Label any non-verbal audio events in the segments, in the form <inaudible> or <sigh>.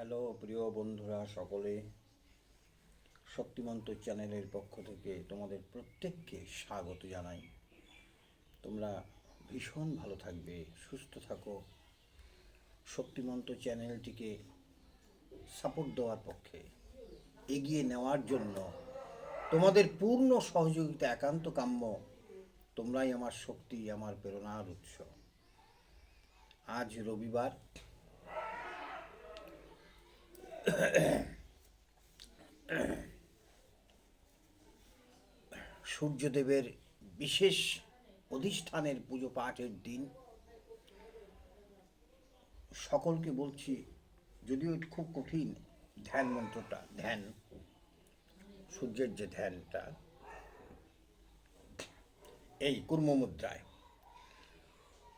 Hello প্রিয় বন্ধুরা সকলে। শক্তিমন্ত চ্যানেলের পক্ষ থেকে তোমাদের প্রত্যেককে স্বাগত জানাই। তোমরা ভীষণ ভালো থাকবে, সুস্থ থাকো। শক্তিমন্ত চ্যানেলটিকে সাপোর্ট দেওয়ার পক্ষে এগিয়ে নেওয়ার জন্য তোমাদের পূর্ণ সহযোগিতা, একান্ত কাম্য, তোমরাই আমার শক্তি, আমার প্রেরণার উৎস। আজ রবিবার <coughs> সূর্যদেবের বিশেষ অধিষ্ঠানের পুজো পাঠের দিন, সকলকে বলছি, যদিও খুব কঠিন ধ্যান মন্ত্রটা, ধ্যান, সূর্যের যে ধ্যানটা, এই কুর্ম মুদ্রায়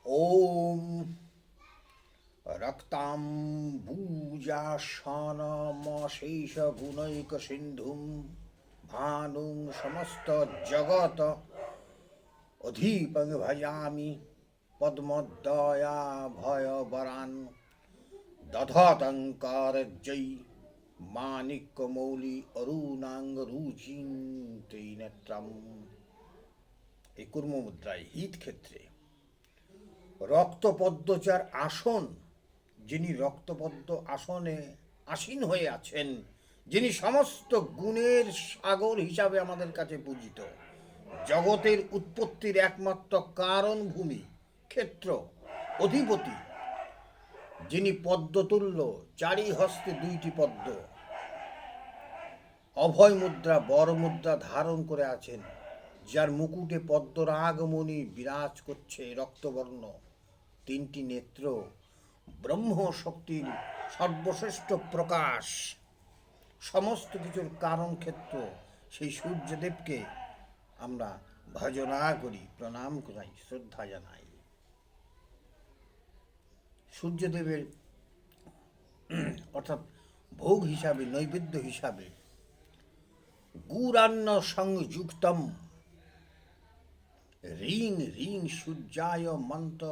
ওম रक्ताम्बूजाशानमशेषगुणैकसिन्धुं भानुं समस्तजगत् अधीपं भजामि पद्मदया भयवरान् दधतङ्कारजै माणिक्यमौलि अरुणाङ्गरुचिं ত্রিনেত্রম এই কুর্ম মুদ্রায় হিত ক্ষেত্রে রক্তপদ্মচার আসন যিনি রক্তপদ্ম আসনে আসীন হয়ে আছেন, যিনি সমস্ত গুণের সাগর হিসাবে আমাদের কাছে পূজিত, জগতের উৎপত্তির একমাত্র কারণ ভূমি, ক্ষেত্র, অধিপতি। যিনি পদ্মতুল্য চারি হস্তে দুইটি পদ্ম। অভয় মুদ্রা বড় মুদ্রা ধারণ করে আছেন, যার মুকুটে পদ্মরাগমণি বিরাজ করছে রক্তবর্ণ, তিনটি নেত্র ব্রহ্ম শক্তির সর্বশ্রেষ্ঠ প্রকাশ। সমস্ত কিছুর কারণ ক্ষেত্র সেই সূর্যদেবকে আমরা ভজনা করি, প্রণাম করাই শ্রদ্ধা জানাই। সূর্যদেবের অর্থাৎ ভোগ হিসাবে, নৈবেদ্য হিসাবে গুরান্ন সংযুক্তম রিং রিং সূর্যায় মন্ত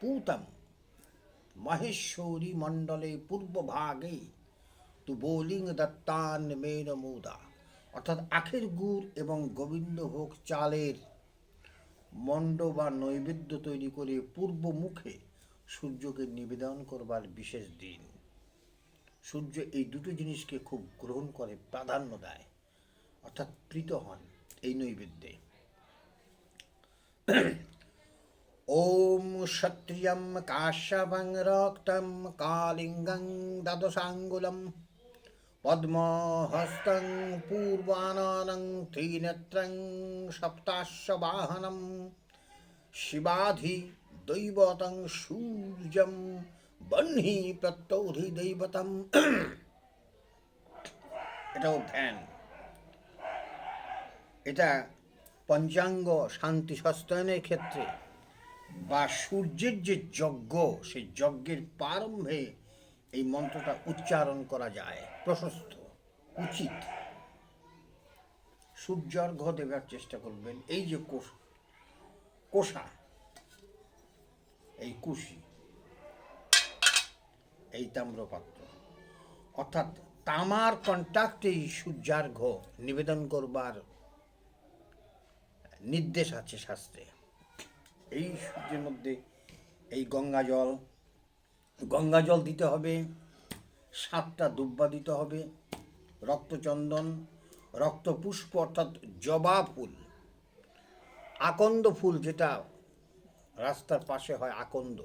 পুতম। মহেশ্বরী মণ্ডলে পূর্বভাগে তু বোলিং দত্তান মেন মুদা। অর্থাৎ আখের গুড় এবং গোবিন্দ হোক চালের মণ্ড বা নৈবেদ্য তৈরি করে পূর্ব মুখে সূর্যকে নিবেদন করবার বিশেষ দিন। সূর্য এই দুটো জিনিসকে খুব গ্রহণ করে, প্রাধান্য দেয়, অর্থাৎ প্রীত হন এই নৈবেদ্যে। ॐ क्षत्रियं काश्यपं रक्तं कालिङ्गं ददशाङ्गुलं पद्महस्तं पूर्वाननं त्रिनेत्रं सप्ताश्ववाहनं शिवाधिदैवतं सूर्यं বহ্নি প্রত্যৌধিদৈবতম এটাও ধ্যান এটা পঞ্চাঙ্গ শান্তি সস্তায়নের ক্ষেত্রে বা সূর্যের যে যজ্ঞ, সেই যজ্ঞের প্রারম্ভে এই মন্ত্রটা উচ্চারণ করা যায়। প্রশস্ত, উচিত। সূর্যার্ঘ্য দেবার চেষ্টা করবেন। এই যে কোষ, কোষা, এই কুশি, এই তাম্রপাত্র। অর্থাৎ তামার কন্ট্যাক্টেই সূর্যার্ঘ নিবেদন করবার নির্দেশ আছে শাস্ত্রে। এই সূর্যের মধ্যে এই গঙ্গা জল গঙ্গা জল দিতে হবে, সাতটা দুব্বা দিতে হবে, রক্তচন্দন, রক্তপুষ্প অর্থাৎ জবা ফুল। আকন্দ ফুল যেটা রাস্তার পাশে হয় আকন্দ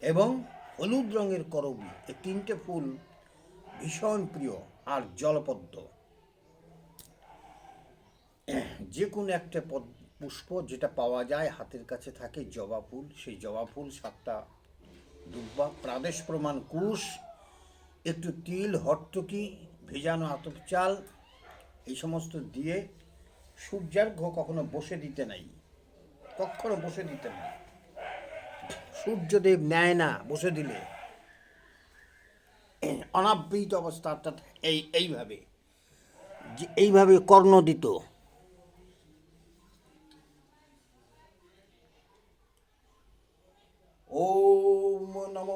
এবং হলুদ রঙের করবি, এই তিনটে ফুল ভীষণ প্রিয় আর জলপদ্ম। যে কোনো একটা পদ- পুষ্প যেটা পাওয়া যায় হাতের কাছে থাকে জবা ফুল। সেই জবা ফুল সাতটা দুব্বা প্রাদেশ প্রমাণ কুশ, একটু তিল, হট্টকি, ভেজানো আতপ চাল, এই সমস্ত দিয়ে সূর্যার্ঘ্য কখনো বসে দিতে নাই। কখনো বসে দিতে নাই। সূর্যদেব নেয় না বসে দিলে। অনাবৃত অবস্থা অর্থাৎ এই, এইভাবে, যে এইভাবে কর্ণ দিত।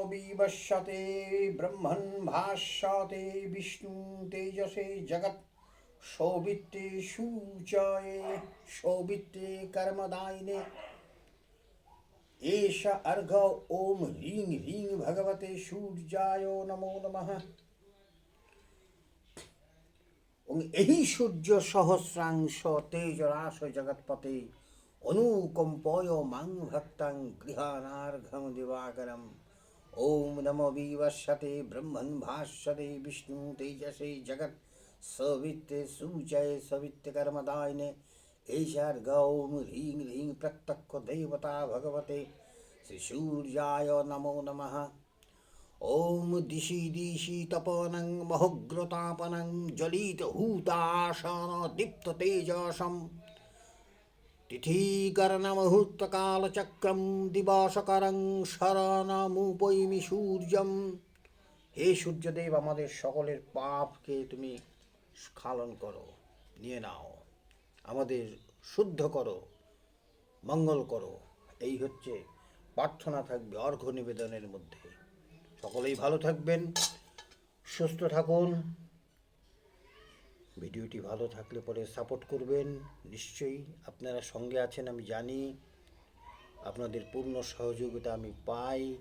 ॐ नमो बीव विवश्यते ब्रह्मन् भाष्यते विष्णु तेजसे जगत् सौवित्ते सूचाये सौवित्ते कर्मदायिने एष अर्घ ॐ ह्रीं ह्रीं भगवते সূর্যায় নমো নমঃ এবং এই সূর্য সহস্রাংশ তেজরাস জগৎপতে অনুকম্পয় মাং ভক্তাং গৃহানার্ঘম দিবাকরম ॐ नमो विवशते ब्रह्मन् भाष्यते विष्णुं तेजसे जगत् सवित्ते सूचये सवित्यकर्मदायिने एषा गौं ह्रीं ह्रीं प्रत्यक्षदेवता भगवते श्रीसूर्याय नमो नमः ॐ दिशि दिशि तपनं महोग्रतापनं ज्वलितहूताशन दीप्ततेजसम् तिथीकरणमुहूर्तकालचक्रं দিবাসকরং শরণমুপৈমি সূর্যম হে সূর্যদেব আমাদের সকলের পাপকে তুমি স্খলন করো নিয়ে নাও আমাদের শুদ্ধ করো মঙ্গল করো এই হচ্ছে প্রার্থনা থাকবে অর্ঘ্য নিবেদনের মধ্যে সকলেই ভালো থাকবেন সুস্থ থাকুন ভিডিওটি ভালো থাকলে পরে সাপোর্ট করবেন। নিশ্চয়ই আপনারা সঙ্গে আছেন, আমি জানি। আপনাদের পূর্ণ সহযোগিতা আমি পাই।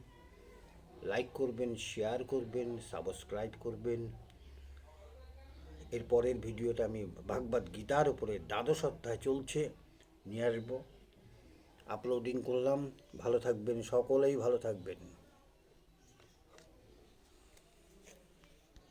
লাইক করবেন শেয়ার করবেন সাবস্ক্রাইব করবেন। এর পরের ভিডিওটা আমি ভাগবত গীতার উপরে দ্বাদশ অধ্যায় চলছে, নিয়ে আসব। আপলোডিং করলাম। ভালো থাকবেন, সকলেই ভালো থাকবেন।